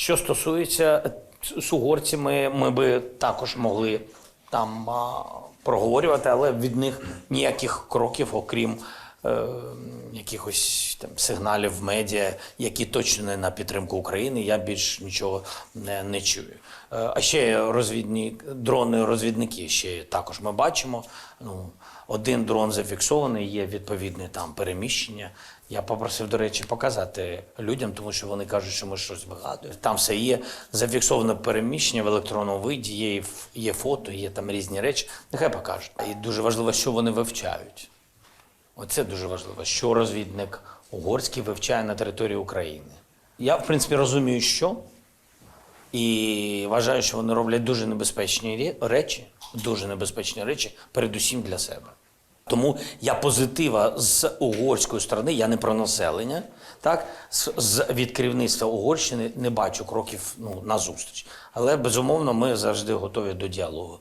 Що стосується е, з угорцями, ми би також могли там проговорювати, але від них ніяких кроків, окрім е, якихось там сигналів в медіа, які точно не на підтримку України, я більш нічого не, не чую. Е, а ще розвідні дрони, розвідники ще також ми бачимо. Ну, один дрон зафіксований, є відповідне там переміщення. Я попросив, до речі, показати людям, тому що вони кажуть, що ми щось вигадуємо. Там все є зафіксоване переміщення в електронному виді, є, є фото, є там різні речі. Нехай покажуть. І дуже важливо, що вони вивчають. Оце дуже важливо, що розвідник угорський вивчає на території України. Я, в принципі, розумію, що. І вважаю, що вони роблять дуже небезпечні речі, дуже небезпечні речі, передусім для себе. Тому я позитива з угорської сторони, я не про населення, так з, від керівництва Угорщини не бачу кроків ну, на зустріч. Але безумовно ми завжди готові до діалогу.